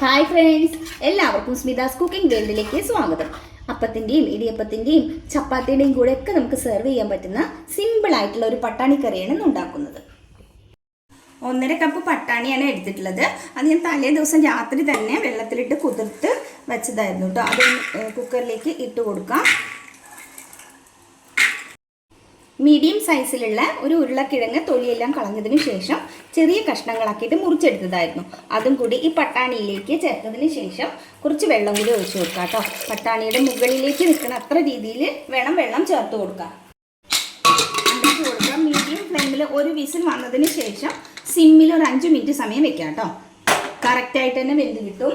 Hi friends എല്ലാവർക്കും സ്മിതാസ് cooking വേൾഡിലേക്ക് സ്വാഗതം. അപ്പത്തിന്റെയും ഇടിയപ്പത്തിന്റെയും ചപ്പാത്തിയുടെയും കൂടെ ഒക്കെ നമുക്ക് സെർവ് ചെയ്യാൻ പറ്റുന്ന സിമ്പിൾ ആയിട്ടുള്ള ഒരു പട്ടാണി കറിയാണ് ഇന്ന് ഉണ്ടാക്കുന്നത്. ഒന്നര കപ്പ് പട്ടാണിയാണ് എടുത്തിട്ടുള്ളത്. അത് ഞാൻ തലേ ദിവസം രാത്രി തന്നെ വെള്ളത്തിലിട്ട് കുതിർത്ത് വെച്ചതായിരുന്നു കേട്ടോ. അത് കുക്കറിലേക്ക് ഇട്ട് കൊടുക്കാം. മീഡിയം സൈസിലുള്ള ഒരു ഉരുളക്കിഴങ്ങ് തൊലിയെല്ലാം കളഞ്ഞതിന് ശേഷം ചെറിയ കഷ്ണങ്ങളാക്കിയിട്ട് മുറിച്ചെടുത്തതായിരുന്നു. അതും കൂടി ഈ പട്ടാണിയിലേക്ക് ചേർത്തതിന് ശേഷം കുറച്ച് വെള്ളം കൂടി ഒഴിച്ചു കൊടുക്കാം കേട്ടോ. പട്ടാണിയുടെ മുകളിലേക്ക് നിൽക്കുന്ന അത്ര രീതിയിൽ വേണം വെള്ളം ചേർത്ത് കൊടുക്കാം കൊടുക്കാം. മീഡിയം ഫ്ലെയിമിൽ ഒരു വിസിൽ വന്നതിന് ശേഷം സിമ്മിൽ ഒരു അഞ്ച് മിനിറ്റ് സമയം വെക്കാം കേട്ടോ. കറക്റ്റായിട്ട് തന്നെ വെന്ത് കിട്ടും.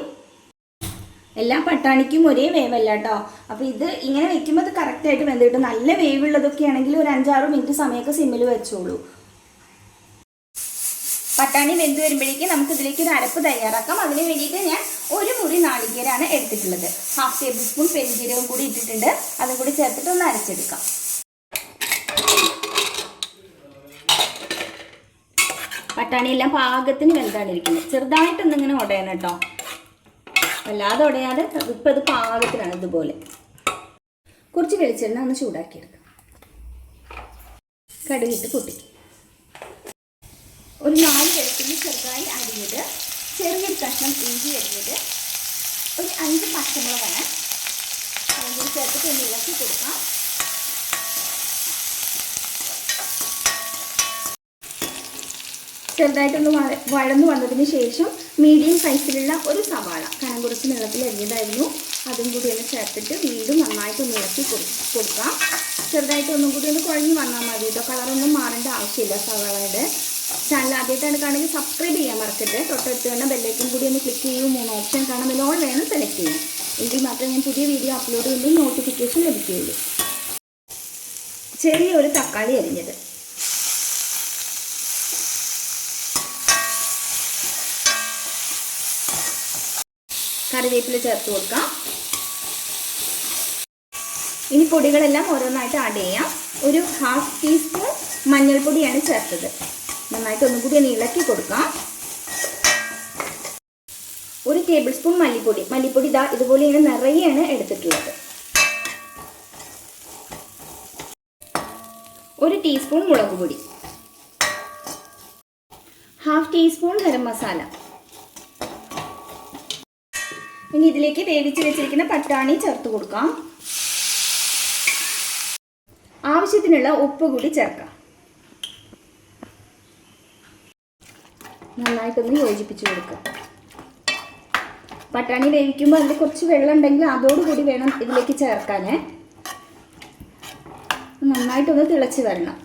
എല്ലാ പട്ടാണിക്കും ഒരേ വേവല്ല കേട്ടോ അപ്പോൾ ഇത് ഇങ്ങനെ വെക്കുമ്പോൾ അത് കറക്റ്റായിട്ട് വെന്ത് കിട്ടും നല്ല വേവുള്ളതൊക്കെ ആണെങ്കിൽ ഒരു അഞ്ചാറ് മിനിറ്റ് സമയമൊക്കെ സിമ്മിൽ വെച്ചോളൂ. പട്ടാണി വെന്ത് വരുമ്പോഴേക്കും നമുക്ക് ഇതിലേക്ക് ഒരു അരപ്പ് തയ്യാറാക്കാം. അതിന് വേണ്ടിയിട്ട് ഞാൻ ഒരു മുറി നാളികേരാണ് എടുത്തിട്ടുള്ളത്. ഹാഫ് ടേബിൾ സ്പൂൺ പെരുംജീരകം കൂടി ഇട്ടിട്ടുണ്ട്. അതും കൂടി ചേർത്തിട്ട് ഒന്ന് അരച്ചെടുക്കാം. പട്ടാണി എല്ലാം പാകത്തിന് വെന്താണ് ഇരിക്കുന്നത്. ചെറുതായിട്ടൊന്നിങ്ങനെ ഉടയണം കേട്ടോ. വല്ലാതെ ഉടയാതെ ഇപ്പം ഇത് പാകത്തിലാണ് ഇതുപോലെ. കുറച്ച് വെളിച്ചെണ്ണ ഒന്ന് ചൂടാക്കിയെടുക്കാം. കടുകിട്ട് പൊട്ടിക്കും ഒരു നാല് വെളുത്തുള്ളി ചെറുതായി അരിഞ്ഞത് ചെറിയൊരു കഷ്ണം ഇഞ്ചി അരിഞ്ഞത് ഒരു അഞ്ച് പച്ചമുളകാണ്. ചേർത്തിട്ട് ഒന്ന് ഇളക്കി കൊടുക്കാം. ചെറുതായിട്ടൊന്ന് വഴ- വഴന്നു വന്നതിന് ശേഷം മീഡിയം സൈസിലുള്ള ഒരു സവാള കനം കുറച്ച് നീളത്തിൽ എറിഞ്ഞതായിരുന്നു അതും കൂടി ഒന്ന് ചേർത്തിട്ട് വീണ്ടും നന്നായിട്ടൊന്ന് ഇളക്കി കൊടുക്കാം. ചെറുതായിട്ട് ഒന്നും കൂടി ഒന്ന് കുഴഞ്ഞു വന്നാൽ മതി കേട്ടോ കളറൊന്നും മാറേണ്ട ആവശ്യമില്ല സവാളയുടെ. ചാനൽ ആദ്യമായിട്ടാണ് കാണുമെങ്കിൽ സബ്സ്ക്രൈബ് ചെയ്യാൻ മറക്കരുത്. തൊട്ടടുത്ത് തന്നെ ബെല്ലേക്കും കൂടി ഒന്ന് ക്ലിക്ക് ചെയ്യും. മൂന്ന് ഓപ്ഷൻ കാണാൻ ലോൺ വേണം സെലക്ട് ചെയ്യും എങ്കിൽ മാത്രമേ ഞാൻ പുതിയ വീഡിയോ അപ്ലോഡ് ചെയ്യുമ്പോൾ നോട്ടിഫിക്കേഷൻ ലഭിക്കുകയുള്ളൂ. ചെറിയൊരു തക്കാളി അരിഞ്ഞത്. കറിവേപ്പില ചേർത്ത് കൊടുക്കാം. ഇനി പൊടികളെല്ലാം ഓരോന്നായിട്ട് ആഡ് ചെയ്യാം. ഒരു ഹാഫ് ടീസ്പൂൺ മഞ്ഞൾപ്പൊടിയാണ് ചേർത്തത്. നന്നായിട്ട് ഒന്നും കൂടി ഒന്ന് ഇളക്കി കൊടുക്കാം. ഒരു ടേബിൾ സ്പൂൺ മല്ലിപ്പൊടി. മല്ലിപ്പൊടി ഇതാ ഇതുപോലെ ഇങ്ങനെ നിറയെയാണ് എടുത്തിട്ടുള്ളത്. ഒരു ടീസ്പൂൺ മുളക് പൊടി ഹാഫ് ടീസ്പൂൺ ഗരം മസാല. ഇനി ഇതിലേക്ക് വേവിച്ച് വെച്ചിരിക്കുന്ന പട്ടാണി ചേർത്ത് കൊടുക്കാം. ആവശ്യത്തിനുള്ള ഉപ്പ് കൂടി ചേർക്കാം. നന്നായിട്ടൊന്ന് യോജിപ്പിച്ച് കൊടുക്കുക പട്ടാണി വേവിക്കുമ്പോൾ അതിൽ കുറച്ച് വെള്ളം ഉണ്ടെങ്കിൽ അതോടുകൂടി വേണം ഇതിലേക്ക് ചേർക്കാൻ നന്നായിട്ടൊന്ന് തിളച്ച് വരണം.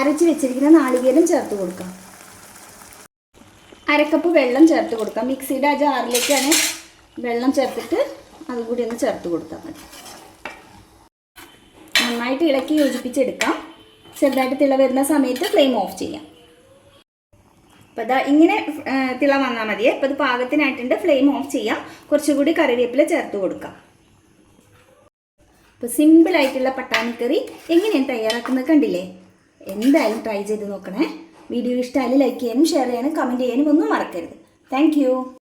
അരച്ച് വെച്ചിരിക്കുന്ന നാളികേരം ചേർത്ത് കൊടുക്കാം. അരക്കപ്പ് വെള്ളം ചേർത്ത് കൊടുക്കാം. മിക്സിയുടെ ആ ജാറിലേക്കാണ് വെള്ളം ചേർത്തിട്ട് അതും കൂടി ഒന്ന് ചേർത്ത് കൊടുത്താൽ മതി. നന്നായിട്ട് ഇളക്കി യോജിപ്പിച്ചെടുക്കാം. ചെറുതായിട്ട് തിള വരുന്ന സമയത്ത് ഫ്ലെയിം ഓഫ് ചെയ്യാം. അപ്പോൾ ഇതാ ഇങ്ങനെ തിള വന്നാൽ മതിയേ അപ്പോൾ ഇത് പാകത്തിനായിട്ടുണ്ട്. ഫ്ലെയിം ഓഫ് ചെയ്യാം. കുറച്ചുകൂടി കറിവേപ്പില ചേർത്ത് കൊടുക്കാം. അപ്പോൾ സിമ്പിളായിട്ടുള്ള പട്ടാണിക്കറി എങ്ങനെയാണ് തയ്യാറാക്കുന്നത് കണ്ടില്ലേ? എന്തായാലും ട്രൈ ചെയ്ത് നോക്കണേ. വീഡിയോ ഇഷ്ടമായാലും ലൈക്ക് ചെയ്യാനും ഷെയർ ചെയ്യാനും കമന്റ് ചെയ്യാനും ഒന്നും മറക്കരുത്. താങ്ക്